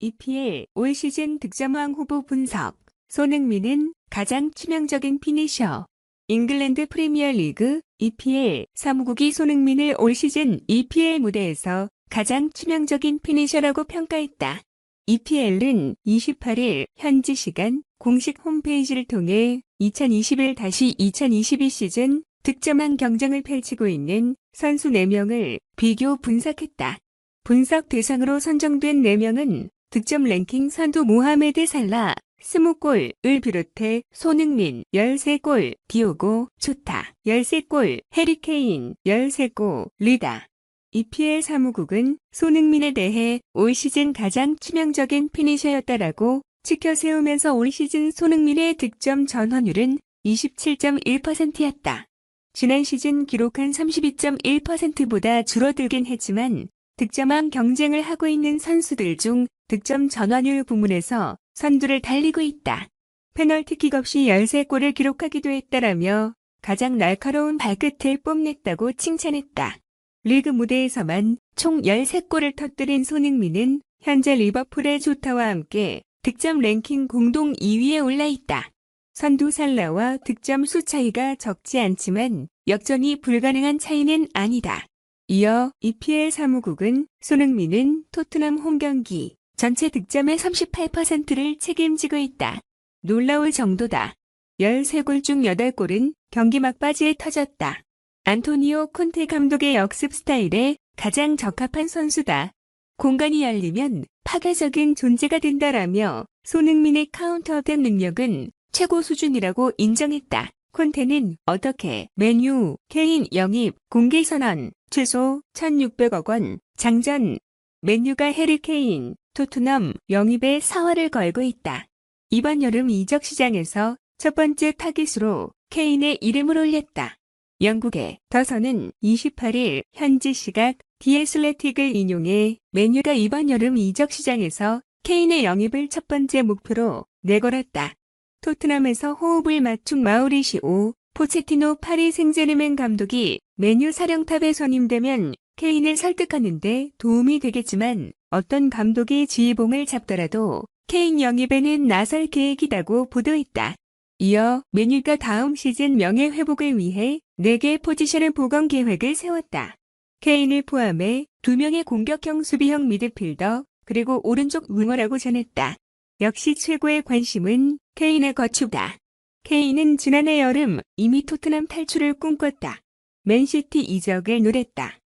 EPL 올 시즌 득점왕 후보 분석. 손흥민은 가장 치명적인 피니셔. 잉글랜드 프리미어리그 EPL 사무국이 손흥민을 올 시즌 EPL 무대에서 가장 치명적인 피니셔라고 평가했다. EPL은 28일 현지 시간 공식 홈페이지를 통해 2021-2022 시즌 득점왕 경쟁을 펼치고 있는 선수 4명을 비교 분석했다. 분석 대상으로 선정된 4명은 득점 랭킹 선두 모하메드 살라 20골을 비롯해 손흥민 13골, 디오고 조타 13골, 해리케인 13골, 리다. EPL 사무국은 손흥민에 대해 올 시즌 가장 치명적인 피니셔였다라고 지켜 세우면서 올 시즌 손흥민의 득점 전환율은 27.1%였다. 지난 시즌 기록한 32.1%보다 줄어들긴 했지만 득점왕 경쟁을 하고 있는 선수들 중 득점 전환율 부문에서 선두를 달리고 있다. 페널티킥 없이 13골을 기록하기도 했다라며 가장 날카로운 발끝을 뽐냈다고 칭찬했다. 리그 무대에서만 총 13골을 터뜨린 손흥민은 현재 리버풀의 조타와 함께 득점 랭킹 공동 2위에 올라 있다. 선두 살라와 득점 수 차이가 적지 않지만 역전이 불가능한 차이는 아니다. 이어 EPL 사무국은 손흥민은 토트넘 홈 경기 전체 득점의 38%를 책임지고 있다. 놀라울 정도다. 13골 중 8골은 경기 막바지에 터졌다. 안토니오 콘테 감독의 역습 스타일에 가장 적합한 선수다. 공간이 열리면 파괴적인 존재가 된다라며 손흥민의 카운터백 능력은 최고 수준이라고 인정했다. 콘테는 어떻게 메뉴, 개인 영입, 공개 선언, 최소 1,600억 원, 장전, 맨유가 해리 케인, 토트넘 영입에 사활을 걸고 있다. 이번 여름 이적 시장에서 첫 번째 타깃으로 케인의 이름을 올렸다. 영국의 더선은 28일 현지 시각 디에슬레틱을 인용해 맨유가 이번 여름 이적 시장에서 케인의 영입을 첫 번째 목표로 내걸었다. 토트넘에서 호흡을 맞춘 마우리시오 포체티노 파리 생제르맹 감독이 메뉴 사령탑에 선임되면 케인을 설득하는데 도움이 되겠지만 어떤 감독이 지휘봉을 잡더라도 케인 영입에는 나설 계획이라고 보도했다. 이어 메뉴가 다음 시즌 명예 회복을 위해 4개 포지션을 보강 계획을 세웠다. 케인을 포함해 2명의 공격형 수비형 미드필더 그리고 오른쪽 윙어라고 전했다. 역시 최고의 관심은 케인의 거추다. 케인은 지난해 여름 이미 토트넘 탈출을 꿈꿨다. 맨시티 이적을 노렸다.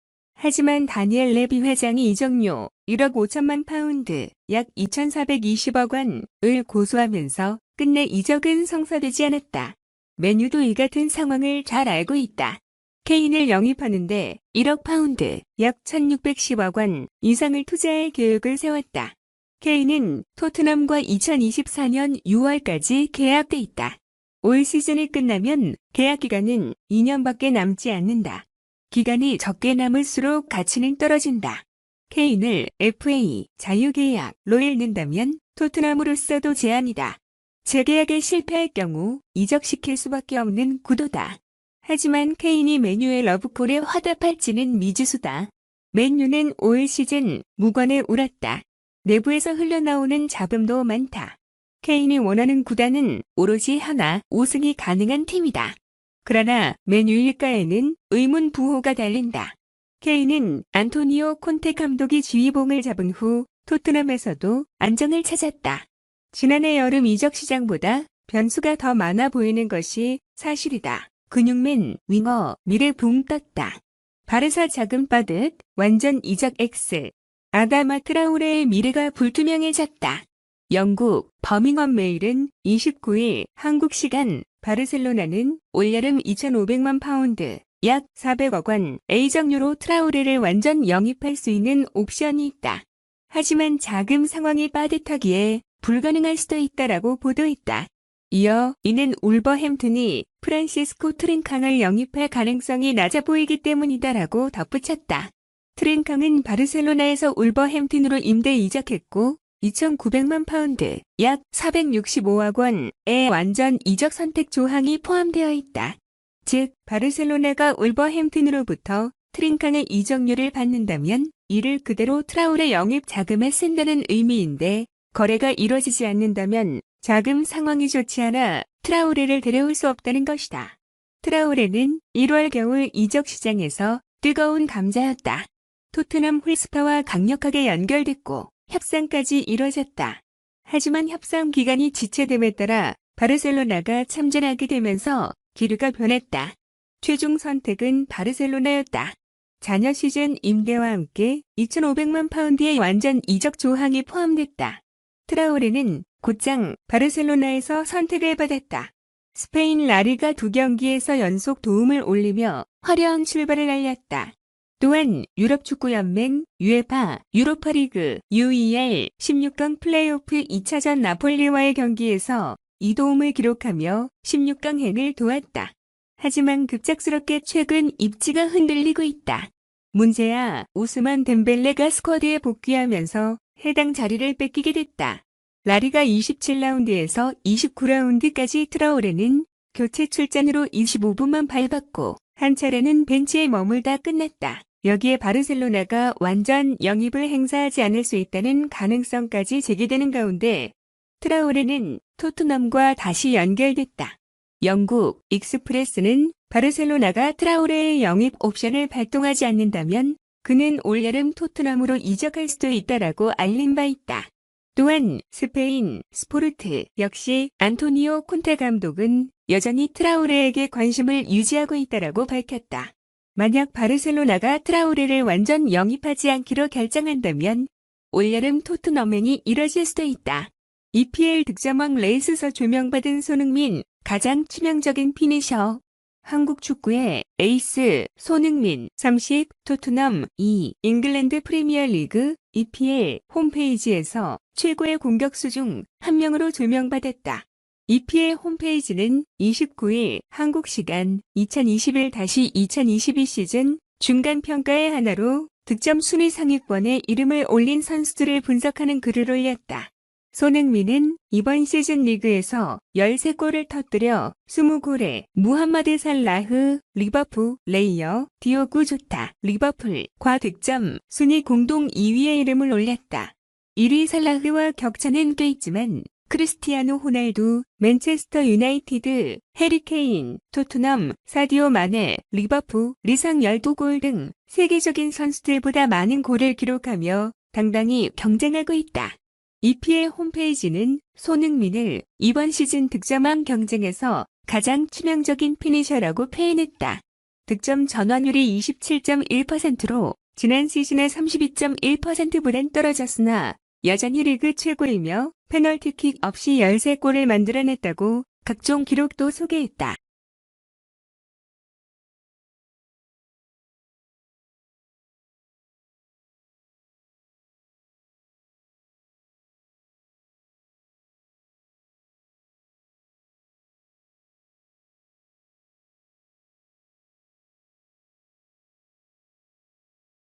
하지만 다니엘 레비 회장이 이적료 1억 5천만 파운드, 약 2,420억 원을 고소하면서 끝내 이적은 성사되지 않았다. 메뉴도 이 같은 상황을 잘 알고 있다. 케인을 영입하는데 1억 파운드, 약 1,610억 원 이상을 투자할 계획을 세웠다. 케인은 토트넘과 2024년 6월까지 계약돼 있다. 올 시즌이 끝나면 계약 기간은 2년밖에 남지 않는다. 기간이 적게 남을수록 가치는 떨어진다. 케인을 FA 자유계약로 읽는다면 토트넘으로서도 제한이다. 재계약에 실패할 경우 이적시킬 수밖에 없는 구도다. 하지만 케인이 메뉴의 러브콜에 화답할지는 미지수다. 맨유는 올 시즌 무관에 울었다. 내부에서 흘러나오는 잡음도 많다. 케인이 원하는 구단은 오로지 하나 우승이 가능한 팀이다. 그러나 맨유 일가에는 의문 부호가 달린다. 케인은 안토니오 콘테 감독이 지휘봉을 잡은 후 토트넘에서도 안정을 찾았다. 지난해 여름 이적 시장보다 변수가 더 많아 보이는 것이 사실이다. 근육맨, 윙어, 미래 붕 떴다. 바르사 자금 빠듯 완전 이적 X. 아다마 트라우레의 미래가 불투명해졌다. 영국 버밍엄 메일은 29일 한국 시간 바르셀로나는 올여름 2,500만 파운드, 약 400억 원 A정유로 트라우레를 완전 영입할 수 있는 옵션이 있다. 하지만 자금 상황이 빠듯하기에 불가능할 수도 있다라고 보도했다. 이어 이는 울버햄튼이 프란시스코 트린캉을 영입할 가능성이 낮아 보이기 때문이다라고 덧붙였다. 트린캉은 바르셀로나에서 울버햄튼으로 임대 이적했고 2,900만 파운드, 약 465억 원의 완전 이적 선택 조항이 포함되어 있다. 즉, 바르셀로나가 울버햄튼으로부터 트린캉의 이적료를 받는다면 이를 그대로 트라우레 영입 자금에 쓴다는 의미인데 거래가 이뤄지지 않는다면 자금 상황이 좋지 않아 트라우레를 데려올 수 없다는 것이다. 트라우레는 1월 겨울 이적 시장에서 뜨거운 감자였다. 토트넘 홀스파와 강력하게 연결됐고 협상까지 이뤄졌다. 하지만 협상 기간이 지체됨에 따라 바르셀로나가 참전하게 되면서 기류가 변했다. 최종 선택은 바르셀로나였다. 자녀 시즌 임대와 함께 2,500만 파운드의 완전 이적 조항이 포함됐다. 트라오레는 곧장 바르셀로나에서 선택을 받았다. 스페인 라리가 두 경기에서 연속 도움을 올리며 화려한 출발을 알렸다. 또한 유럽축구연맹, UEFA, 유로파리그, UEL 16강 플레이오프 2차전 나폴리와의 경기에서 이 도움을 기록하며 16강 행을 도왔다. 하지만 급작스럽게 최근 입지가 흔들리고 있다. 문제야 오스만 덴벨레가 스쿼드에 복귀하면서 해당 자리를 뺏기게 됐다. 라리가 27라운드에서 29라운드까지 트라오레는 교체 출전으로 25분만 밟았고 한 차례는 벤치에 머물다 끝났다. 여기에 바르셀로나가 완전 영입을 행사하지 않을 수 있다는 가능성까지 제기되는 가운데 트라오레는 토트넘과 다시 연결됐다. 영국 익스프레스는 바르셀로나가 트라오레의 영입 옵션을 발동하지 않는다면 그는 올여름 토트넘으로 이적할 수도 있다라고 알린 바 있다. 또한 스페인 스포르트 역시 안토니오 콘테 감독은 여전히 트라오레에게 관심을 유지하고 있다라고 밝혔다. 만약 바르셀로나가 트라오레를 완전 영입하지 않기로 결정한다면 올여름 토트넘행이 이뤄질 수도 있다. EPL 득점왕 레이스서 조명받은 손흥민 가장 치명적인 피니셔. 한국 축구의 에이스 손흥민 30 토트넘 2 잉글랜드 프리미어 리그 EPL 홈페이지에서 최고의 공격수 중 한 명으로 조명받았다. EPL 홈페이지는 29일 한국 시간 2021-2022 시즌 중간 평가의 하나로 득점 순위 상위권에 이름을 올린 선수들을 분석하는 글을 올렸다. 손흥민은 이번 시즌 리그에서 13골을 터뜨려 20골에 무함마드 살라흐, 리버풀, 레이어, 디오구 조타, 리버풀, 과 득점 순위 공동 2위에 이름을 올렸다. 1위 살라흐와 격차는 꽤 있지만 크리스티아노 호날두, 맨체스터 유나이티드, 해리케인, 토트넘, 사디오 마네, 리버풀, 리상 12골 등 세계적인 선수들보다 많은 골을 기록하며 당당히 경쟁하고 있다. EPL 홈페이지는 손흥민을 이번 시즌 득점왕 경쟁에서 가장 치명적인 피니셔라고 표현했다. 득점 전환율이 27.1%로 지난 시즌의 32.1%보단 떨어졌으나 여전히 리그 최고이며 페널티킥 없이 13골을 만들어냈다고 각종 기록도 소개했다.